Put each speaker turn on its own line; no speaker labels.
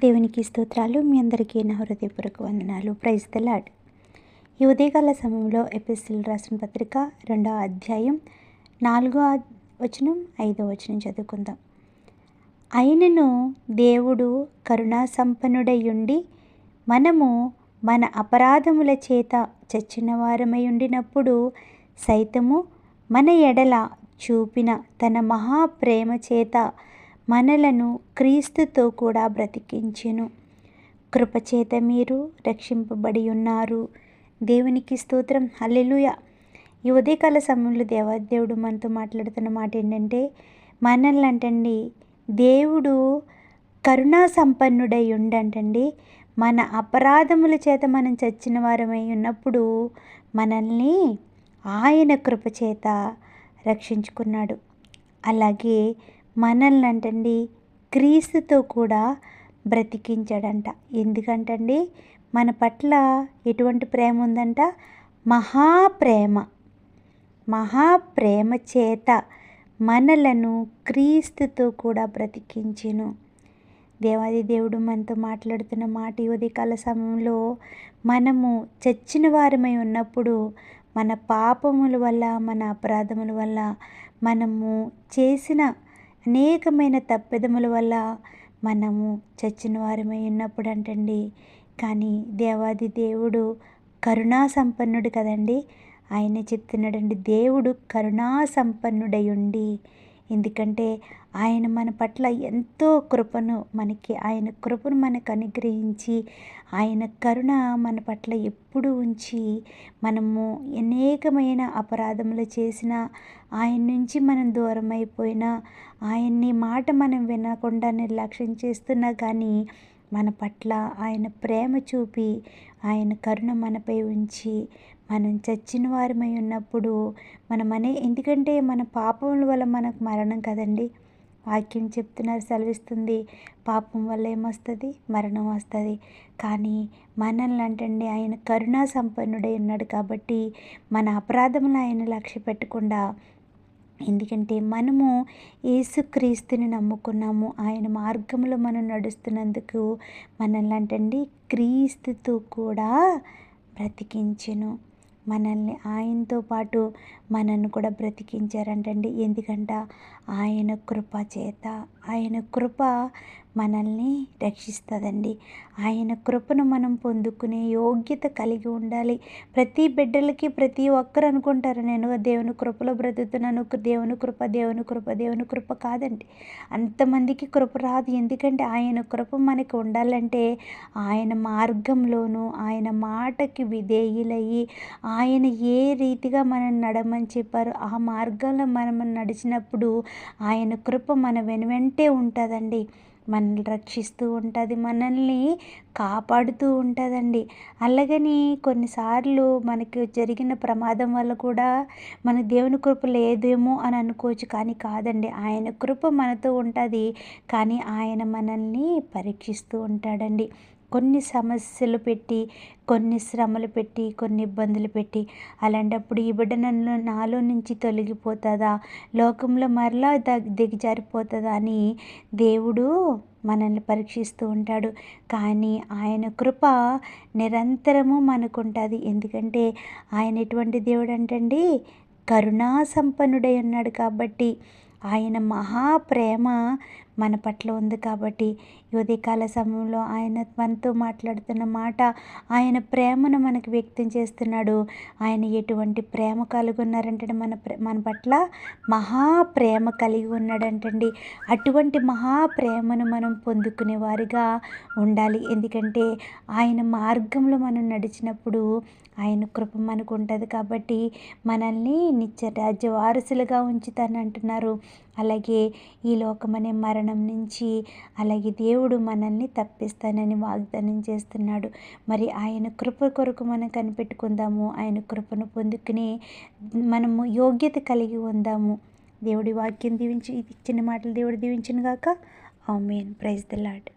దేవునికి స్తోత్రాలు. మీ అందరికీ నా హృదయపూర్వక వందనాలు. ప్రైజ్ ద లాడ్ ఈ ఉదయకాల సమయంలో ఎపిసిల్ రాసిన పత్రిక రెండో అధ్యాయం నాలుగో వచనం ఐదో వచనం చదువుకుందాం. అయినను దేవుడు కరుణా సంపన్నుడై ఉండి మనము మన అపరాధముల చేత చచ్చిన వారమై ఉండినప్పుడు సైతము మన ఎడల చూపిన తన మహాప్రేమ చేత మనలను క్రీస్తుతో కూడా బ్రతికించెను. కృపచేత మీరు రక్షింపబడి ఉన్నారు. దేవునికి స్తోత్రం. హల్లెలుయ. ఈ ఉదయకాల సమయంలో దేవాదేవుడు మనతో మాట్లాడుతున్న మాట ఏంటంటే మనల్ని అంటండి దేవుడు కరుణా సంపన్నుడై ఉండంటండి. మన అపరాధముల చేత మనం చచ్చిన వారమై ఉన్నప్పుడు మనల్ని ఆయన కృపచేత రక్షించుకున్నాడు. అలాగే మనల్ని అంటండి క్రీస్తుతో కూడా బ్రతికించాడంట. ఎందుకంటండి మన పట్ల ఎటువంటి ప్రేమ ఉందంట? మహాప్రేమ. మహాప్రేమ చేత మనలను క్రీస్తుతో కూడా బ్రతికించెను. దేవాది దేవుడు మనతో మాట్లాడుతున్న మాట ఉదయకాల సమయంలో మనము చచ్చిన వారమై ఉన్నప్పుడు మన పాపముల వల్ల మన అపరాధముల వల్ల మనము చేసిన అనేకమైన తప్పెదముల వల్ల మనము చచ్చిన వారమై ఉన్నప్పుడు అంటండి కానీ దేవాది దేవుడు కరుణా సంపన్నుడు కదండి. ఆయన చెప్తున్నాడండి దేవుడు కరుణా సంపన్నుడై ఉండి. ఎందుకంటే ఆయన మన పట్ల ఎంతో కృపను మనకి ఆయన కృపను మనకు అనుగ్రహించి ఆయన కరుణ మన పట్ల ఎప్పుడు ఉంచి మనము అనేకమైన అపరాధములు చేసిన ఆయన నుంచి మనం దూరం అయిపోయినా ఆయన్ని మాట మనం వినకుండా నిర్లక్ష్యం చేస్తున్నా కానీ మన పట్ల ఆయన ప్రేమ చూపి ఆయన కరుణ మనపై ఉంచి మనం చచ్చిన వారమై ఉన్నప్పుడు మనమనే ఎందుకంటే మన పాపముల వల్ల మనకు మరణం కదండి. వాక్యం చెప్తున్నారు సెలవిస్తుంది. పాపం వల్ల ఏమొస్తుంది? మరణం వస్తుంది. కానీ మనల్ని అంటండి ఆయన కరుణా సంపన్నుడై ఉన్నాడు కాబట్టి మన అపరాధములు ఆయన లక్ష్య పెట్టకుండా ఎందుకంటే మనము ఏసుక్రీస్తుని నమ్ముకున్నాము. ఆయన మార్గంలో మనం నడుస్తున్నందుకు మనల్ని అంటండి క్రీస్తుతో కూడా బ్రతికించెను. మనల్ని ఆయనతో పాటు మనల్ని కూడా బ్రతికించారంటండి. ఎందుకంట ఆయన కృప చేత ఆయన కృప మనల్ని రక్షిస్తుందండి. ఆయన కృపను మనం పొందుకునే యోగ్యత కలిగి ఉండాలి. ప్రతి బిడ్డలకి ప్రతి ఒక్కరు అనుకుంటారు నేను దేవుని కృపలో బ్రతుకుతున్నాను. దేవుని కృప దేవుని కృప దేవుని కృప కాదండి. అంతమందికి కృప రాదు. ఎందుకంటే ఆయన కృప మనకి ఉండాలంటే ఆయన మార్గంలోనూ ఆయన మాటకి విధేయులయ్యి ఆయన ఏ రీతిగా మనం నడమని చెప్పారు ఆ మార్గంలో మనం నడిచినప్పుడు ఆయన కృప మన వెనువెంటే ఉంటుందండి. మనల్ని రక్షిస్తూ ఉంటుంది మనల్ని కాపాడుతూ ఉంటుందండి. అలాగని కొన్నిసార్లు మనకు జరిగిన ప్రమాదం వల్ల కూడా మన దేవుని కృప లేదేమో అని అనుకోవచ్చు. కానీ కాదండి ఆయన కృప మనతో ఉంటుంది. కానీ ఆయన మనల్ని పరీక్షిస్తూ ఉంటాడండి. కొన్ని సమస్యలు పెట్టి కొన్ని శ్రమలు పెట్టి కొన్ని ఇబ్బందులు పెట్టి అలాంటప్పుడు ఈ బిడ్డ నన్ను నాలో నుంచి తొలగిపోతుందా? లోకంలో మరలా దిగజారిపోతుందా అని దేవుడు మనల్ని పరీక్షిస్తూ ఉంటాడు. కానీ ఆయన కృప నిరంతరము మనకు ఉంటుంది ఎందుకంటే ఆయన ఎటువంటి దేవుడు అంటండి? కరుణా సంపన్నుడై ఉన్నాడు కాబట్టి. ఆయన మహాప్రేమ మన పట్ల ఉంది కాబట్టి ఈ ఉదయకాల సమయంలో ఆయన మనతో మాట్లాడుతున్న మాట ఆయన ప్రేమను మనకు వ్యక్తం చేస్తున్నాడు. ఆయన ఎటువంటి ప్రేమ కలిగి ఉన్నారంటే మన మన పట్ల మహాప్రేమ కలిగి ఉన్నాడంటండి. అటువంటి మహాప్రేమను మనం పొందుకునే వారిగా ఉండాలి. ఎందుకంటే ఆయన మార్గంలో మనం నడిచినప్పుడు ఆయన కృప మనకు ఉంటుంది కాబట్టి మనల్ని నిత్య రాజ్య వారసులుగా ఉంచుతానంటున్నారు. అలాగే ఈ లోకమనే మరణం నుంచి అలాగే దేవుడు మనల్ని తప్పిస్తానని వాగ్దానం చేస్తున్నాడు. మరి ఆయన కృప కొరకు మనం కనిపెట్టుకుందాము. ఆయన కృపను పొందుకుని మనము యోగ్యత కలిగి ఉందాము. దేవుడి వాక్యం దీవించి ఇచ్చిన మాటలు దేవుడు దీవించిన గాక ఆమెన్. Praise the lord